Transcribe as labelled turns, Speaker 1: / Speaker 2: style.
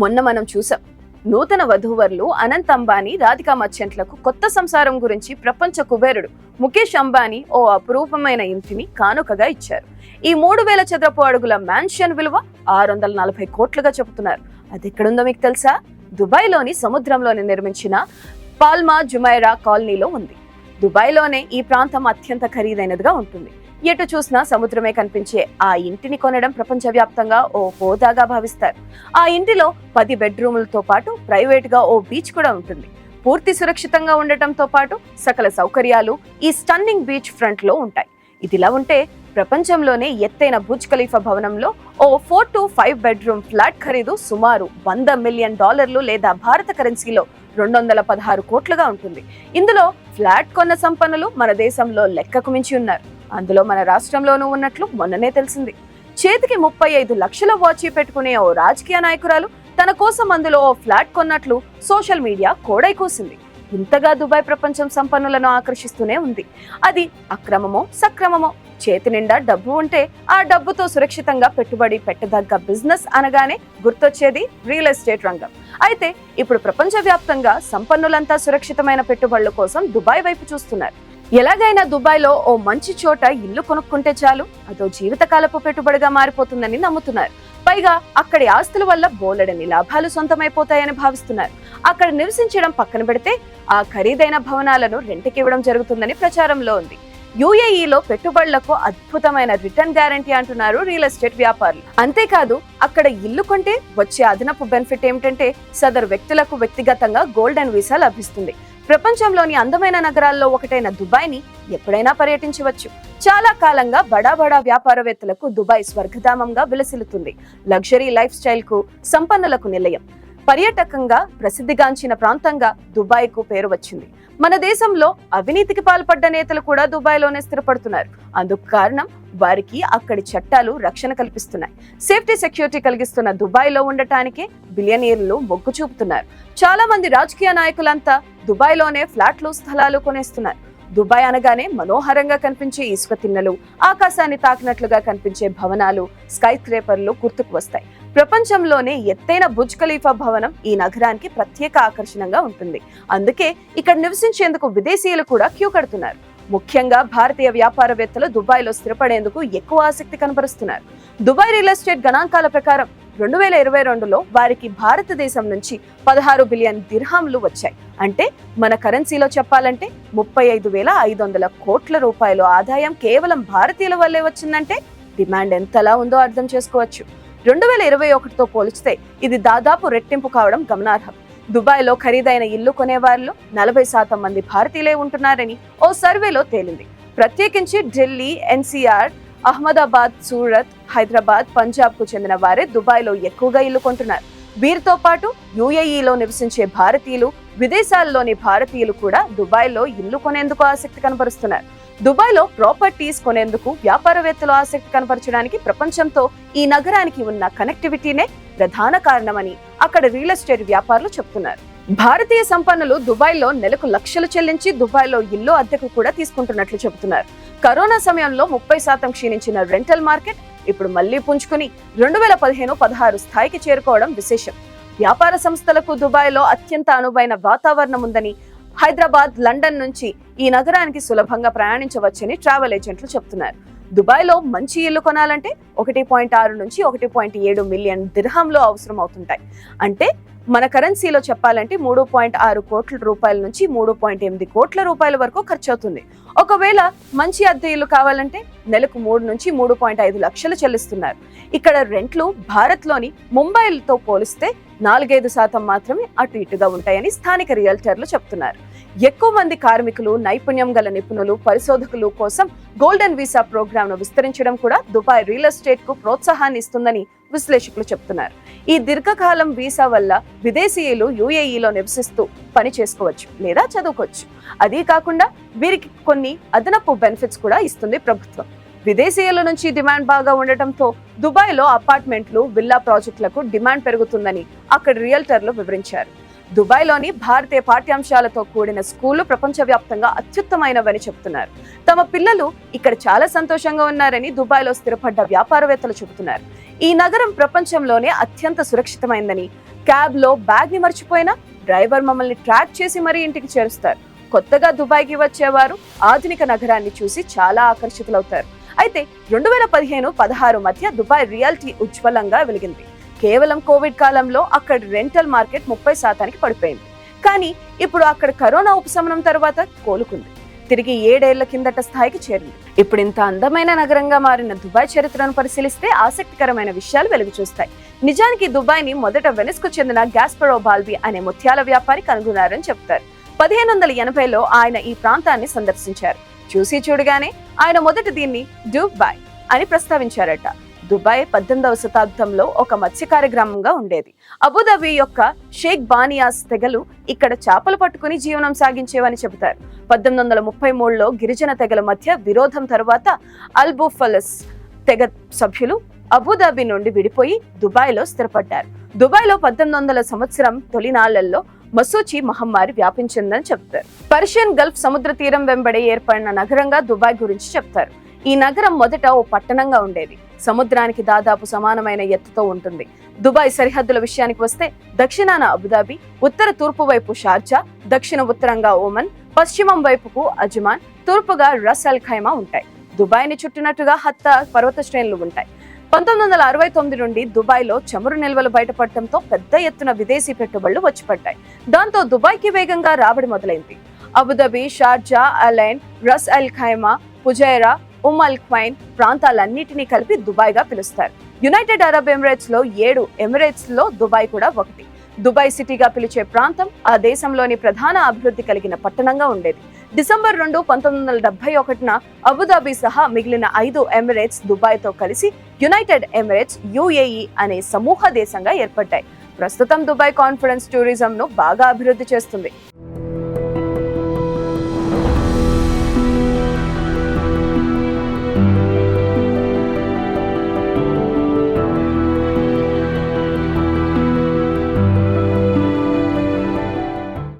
Speaker 1: మొన్న మనం చూసాం. నూతన వధూవరులు అనంత్ అంబానీ రాధికా మర్చెంట్లకు కొత్త సంసారం గురించి ప్రపంచ కుబేరుడు ముఖేష్ అంబానీ ఓ అపురూపమైన ఇంటిని కానుకగా ఇచ్చారు. ఈ మూడు వేల చదరపు అడుగుల మ్యాన్షన్ విలువ ఆరు వందల నలభై కోట్లుగా చెబుతున్నారు. అది ఎక్కడుందో మీకు తెలుసా? దుబాయ్లోని సముద్రంలోని నిర్మించిన పాల్మా జుమైరా కాలనీలో ఉంది. దుబాయ్లోనే ఈ ప్రాంతం అత్యంత ఖరీదైనదిగా ఉంటుంది. ఎటు చూసినా సముద్రమే కనిపించే ఆ ఇంటిని కొనడం ప్రపంచవ్యాప్తంగా ఓ హోదాగా భావిస్తారు. ఆ ఇంటిలో పది బెడ్రూములతో పాటు ప్రైవేట్గా ఓ బీచ్ కూడా ఉంటుంది. పూర్తి సురక్షితంగా ఉండటంతో పాటు సకల సౌకర్యాలు ఈ స్టన్నింగ్ బీచ్ ఫ్రంట్లో ఉంటాయి. ఇదిలా ఉంటే ప్రపంచంలోనే ఎత్తైన బుజ్ ఖలీఫా భవనంలో ఓ four to five bedroom flat ఖరీదు సుమారు వంద మిలియన్ డాలర్లు లేదా భారత కరెన్సీలో రెండు వందల పదహారు కోట్లుగా ఉంటుంది. ఇందులో ఫ్లాట్ కొన్న సంపన్నులు మన దేశంలో లెక్కకు మించి ఉన్నారు. అందులో మన రాష్ట్రంలోనూ ఉన్నట్లు మొన్ననే తెలిసింది. చేతికి ముప్పై ఐదు లక్షల వాచి పెట్టుకునే ఓ రాజకీయ నాయకురాలు తన కోసం అందులో ఓ ఫ్లాట్ కొన్నట్లు సోషల్ మీడియా కోడై కూసింది. ఇంతగా దుబాయ్ ప్రపంచం సంపన్నులను ఆకర్షిస్తూనే ఉంది. అది అక్రమమో సక్రమమో చేతి నిండా డబ్బు ఉంటే ఆ డబ్బుతో సురక్షితంగా పెట్టుబడి పెట్టదగ్గ బిజినెస్ అనగానే గుర్తొచ్చేది రియల్ ఎస్టేట్ రంగం. అయితే ఇప్పుడు ప్రపంచవ్యాప్తంగా సంపన్నులంతా సురక్షితమైన పెట్టుబడుల కోసం దుబాయ్ వైపు చూస్తున్నారు. ఎలాగైనా దుబాయ్లో ఓ మంచి చోట ఇల్లు కొనుక్కుంటే చాలు. అదో జీవితకాలపు పెట్టుబడిగా మారిపోతుందని నమ్ముతున్నారు. పైగా అక్కడి ఆస్తుల వల్ల బోలెడని లాభాలు సొంతమైపోతాయని భావిస్తున్నారు. అక్కడ నివసించడం పక్కన పెడితే ఆ ఖరీదైన భవనాలను రెంట్కి ఇవ్వడం జరుగుతుందని ప్రచారంలో ఉంది. యుఏఈలో పెట్టుబడులకు అద్భుతమైన రిటర్న్ గ్యారంటీ అంటున్నారు రియల్ ఎస్టేట్ వ్యాపారులు. అంతేకాదు అక్కడ ఇల్లు కొంటే వచ్చే అదనపు బెనిఫిట్ ఏమిటంటే సదరు వ్యక్తులకు వ్యక్తిగతంగా గోల్డెన్ వీసా లభిస్తుంది. ప్రపంచంలోని అందమైన నగరాల్లో ఒకటైన దుబాయ్ని ఎప్పుడైనా పర్యటించవచ్చు. చాలా కాలంగా బడా బడా వ్యాపారవేత్తలకు దుబాయ్ స్వర్గధామంగా విలసిల్లుతుంది. లగ్జరీ లైఫ్ స్టైల్కు సంపన్నులకు నిలయం. పర్యాటకంగా ప్రసిద్ధిగాంచిన ప్రాంతంగా దుబాయ్కు పేరు వచ్చింది. మన దేశంలో అవినీతికి పాల్పడ్డ నేతలు కూడా దుబాయ్లోనే స్థిరపడుతున్నారు. అందుకు కారణం వారికి అక్కడి చట్టాలు రక్షణ కల్పిస్తున్నాయి. సేఫ్టీ సెక్యూరిటీ కలిగిస్తున్న దుబాయ్లో ఉండటానికే బిలియనీర్లు మొగ్గు చూపుతున్నారు. చాలా మంది రాజకీయ నాయకులంతా దుబాయ్లోనే ఫ్లాట్లు స్థలాలు కొనేస్తున్నారు. దుబాయ్ అనగానే మనోహరంగా కనిపించే ఇసుక తిన్నెలు ఆకాశాన్ని తాకినట్లుగా కనిపించే భవనాలు స్కై స్క్రేపర్లు గుర్తుకు వస్తాయి. ప్రపంచంలోనే ఎత్తైన బుజ్ ఖలీఫా భవనం ఈ నగరానికి ప్రత్యేక ఆకర్షణగా ఉంటుంది. అందుకే ఇక్కడ నివసించేందుకు విదేశీయులు కూడా క్యూ కడుతున్నారు. ముఖ్యంగా భారతీయ వ్యాపారవేత్తలు దుబాయ్లో స్థిరపడేందుకు ఎక్కువ ఆసక్తి కనబరుస్తున్నారు. దుబాయ్ రియల్ ఎస్టేట్ గణాంకాల ప్రకారం రెండు వేల ఇరవై రెండులో వారికి భారతదేశం నుంచి పదహారు బిలియన్ దిర్హాంలు వచ్చాయి. అంటే మన కరెన్సీలో చెప్పాలంటే ముప్పై ఐదు వేల ఐదు వందల కోట్ల రూపాయల ఆదాయం కేవలం భారతీయుల వల్లే వచ్చిందంటే డిమాండ్ ఎంతలా ఉందో అర్థం చేసుకోవచ్చు. రెండు వేల ఇరవై ఒకటితో పోలిస్తే ఇది దాదాపు రెట్టింపు కావడం గమనార్హం. దుబాయ్లో ఖరీదైన ఇల్లు కొనేవారిలో నలభై శాతం మంది భారతీయులే ఉంటున్నారని ఓ సర్వేలో తేలింది. ప్రత్యేకించి ఢిల్లీ ఎన్సీఆర్ అహ్మదాబాద్ సూరత్ హైదరాబాద్ పంజాబ్కు చెందిన వారే దుబాయ్లో ఎక్కువగా ఇల్లు కొంటున్నారు. వీరితో పాటు యుఏఈలో నివసించే భారతీయులు విదేశాల్లోని భారతీయులు కూడా దుబాయ్లో ఇల్లు కొనేందుకు ఆసక్తి కనబరుస్తున్నారు. దుబాయ్లో ప్రాపర్టీస్ కొనేందుకు వ్యాపారవేత్తలు ఆసక్తి కనపరచడానికి ప్రపంచంతో ఈ నగరానికి ఉన్న కనెక్టివిటీనే ప్రధాన కారణమని అక్కడ రియల్ ఎస్టేట్ వ్యాపారులు చెప్తున్నారు. భారతీయ సంపన్నులు దుబాయ్లో నెలకు లక్షలు చెల్లించి దుబాయ్లో ఇల్లు అద్దెకు కూడా తీసుకుంటున్నట్లు చెబుతున్నారు. కరోనా సమయంలో ముప్పై శాతం క్షీణించిన రెంటల్ మార్కెట్ ఇప్పుడు మళ్ళీ పుంజుకుని రెండు వేల పదిహేను పదహారు స్థాయికి చేరుకోవడం విశేషం. వ్యాపార సంస్థలకు దుబాయ్లో అత్యంత అనువైన వాతావరణం ఉందని హైదరాబాద్ లండన్ నుంచి ఈ నగరానికి సులభంగా ప్రయాణించవచ్చని ట్రావెల్ ఏజెంట్లు చెప్తున్నారు. దుబాయ్లో మంచి ఇల్లు కొనాలంటే ఒకటి పాయింట్ ఆరు నుంచి ఒకటి పాయింట్ ఏడు మిలియన్ దిర్హంలో అవసరం అవుతుంటాయి అంటే మన కరెన్సీలో చెప్పాలంటే మూడు పాయింట్ ఆరు కోట్ల రూపాయల నుంచి మూడు పాయింట్ ఎనిమిది కోట్ల రూపాయల వరకు ఖర్చు అవుతుంది ఒకవేళ మంచి అద్దె ఇల్లు కావాలంటే నెలకు మూడు నుంచి మూడు పాయింట్ ఐదు లక్షలు చెల్లిస్తున్నారు. ఇక్కడ రెంట్లు భారత్లోని ముంబైలతో పోలిస్తే నాలుగైదు శాతం మాత్రమే అటు ఇటుగా ఉంటాయని స్థానిక రియల్టర్లు చెప్తున్నారు. ఎక్కువ మంది కార్మికులు నైపుణ్యం గల నిపుణులు పరిశోధకులు కోసం గోల్డెన్ వీసా ప్రోగ్రామ్ను విస్తరించడం కూడా దుబాయ్ రియల్ ఎస్టేట్కు ప్రోత్సాహాన్ని ఇస్తుందని విశ్లేషకులు చెప్తున్నారు. ఈ దీర్ఘకాలం వీసా వల్ల విదేశీయులు యుఏఈలో నివసిస్తూ పని చేసుకోవచ్చు లేదా చదువుకోవచ్చు. అదీ కాకుండా వీరికి కొన్ని అదనపు బెనిఫిట్స్ కూడా ఇస్తుంది ప్రభుత్వం. విదేశీయుల నుంచి డిమాండ్ బాగా ఉండటంతో దుబాయ్లో అపార్ట్మెంట్లు విల్లా ప్రాజెక్టులకు డిమాండ్ పెరుగుతుందని అక్కడ రియల్టర్లు వివరించారు. దుబాయ్లోని భారతీయ పాఠ్యాంశాలతో కూడిన స్కూళ్ళు ప్రపంచవ్యాప్తంగా అత్యుత్తమైనవని చెబుతున్నారు తమ పిల్లలు ఇక్కడ చాలా సంతోషంగా ఉన్నారని దుబాయ్లో స్థిరపడ్డ వ్యాపారవేత్తలు చెబుతున్నారు. ఈ నగరం ప్రపంచంలోనే అత్యంత సురక్షితమైందని క్యాబ్లో బ్యాగ్ని మర్చిపోయినా డ్రైవర్ మమ్మల్ని ట్రాక్ చేసి మరీ ఇంటికి చేరుస్తారు. కొత్తగా దుబాయ్కి వచ్చేవారు ఆధునిక నగరాన్ని చూసి చాలా ఆకర్షితులవుతారు. అయితే రెండు వేల పదిహేను పదహారు మధ్య దుబాయ్ రియాలిటీ ఉజ్వలంగా వెలిగింది. కేవలం కోవిడ్ కాలంలో అక్కడ రెంటల్ మార్కెట్ ముప్పై శాతానికి పడిపోయింది. కానీ ఇప్పుడు అక్కడ కరోనా ఉపశమనం తర్వాత కోలుకుంది. తిరిగి ఏడేళ్ళ కిందట స్థాయికి చేరింది. ఇప్పుడు ఇంత అందమైన నగరంగా మారిన దుబాయ్ చరిత్రను పరిశీలిస్తే ఆసక్తికరమైన విషయాలు వెలుగు చూస్తాయి నిజానికి దుబాయ్ని మొదట వెనిస్కు చెందిన గ్యాస్పరో బాల్బీ అనే ముత్యాల వ్యాపారి కనుగొన్నారని చెప్తారు. పదిహేను వందల ఎనభైలో ఆయన ఈ ప్రాంతాన్ని సందర్శించారు. చూసి చూడగానే ఆయన మొదట దీన్ని దుబాయ్ అని ప్రస్తావించారట. దుబాయ్ పద్దెనిమిదవ శతాబ్దంలో ఒక మత్స్యకార గ్రామంగా ఉండేది. అబుదాబి యొక్క షేక్ బానియాస్ తెగలు ఇక్కడ చేపలు పట్టుకుని జీవనం సాగించేవని చెబుతారు. పద్దెనిమిది వందల ముప్పై మూడులో గిరిజన తెగల మధ్య విరోధం తరువాత అల్బుఫలస్ తెగ సభ్యులు అబుదాబి నుండి విడిపోయి దుబాయ్లో స్థిరపడ్డారు. దుబాయ్లో పద్దెనిమిది వందల సంవత్సరం తొలినాళ్ళలో మసూచి మహమ్మారి వ్యాపించిందని చెప్తారు పర్షియన్ గల్ఫ్ సముద్ర తీరం వెంబడి ఏర్పడిన నగరంగా దుబాయ్ గురించి చెప్తారు ఈ నగరం మొదట ఓ పట్టణంగా ఉండేది. సముద్రానికి దాదాపు సమానమైన ఎత్తుతో ఉంటుంది. దుబాయ్ సరిహద్దుల విషయానికి వస్తే దక్షిణాన అబుదాబి ఉత్తర తూర్పు వైపు షార్జా దక్షిణ ఉత్తరంగా ఓమన్ పశ్చిమం వైపుకు అజ్మాన్ తూర్పుగా రస్ అల్ ఖైమా ఉంటాయి. దుబాయ్ని చుట్టినట్టుగా హత్తా పర్వత శ్రేణులు ఉంటాయి. పంతొమ్మిది వందల అరవై తొమ్మిది నుండి దుబాయ్లో చమురు నిల్వలు బయటపడటంతో పెద్ద ఎత్తున విదేశీ పెట్టుబడులు వచ్చి పడ్డాయి దాంతో దుబాయ్కి వేగంగా రాబడి మొదలైంది. Abu Dhabi Sharjah Al Ain Ras Al Khaimah Fujairah Umm Al Quwain ప్రాంతాలన్నిటినీ కలిపి దుబాయ్గా పిలుస్తారు. యునైటెడ్ అరబ్ ఎమిరేట్స్లో ఏడు ఎమిరేట్స్లో దుబాయ్ కూడా ఒకటి. దుబాయ్ సిటీగా పిలిచే ప్రాంతం ఆ దేశంలోని ప్రధాన అభివృద్ధి కలిగిన పట్టణంగా ఉండేది. డిసెంబర్ రెండు పంతొమ్మిది వందల డెబ్బై ఒకటిన అబుదాబి సహా మిగిలిన ఐదు ఎమిరేట్స్ దుబాయ్తో కలిసి యునైటెడ్ ఎమిరేట్స్ యుఏఈ అనే సమూహ దేశంగా ఏర్పడ్డాయి. ప్రస్తుతం దుబాయ్ కాన్ఫిడెన్స్ టూరిజం ను బాగా అభివృద్ధి చేస్తుంది.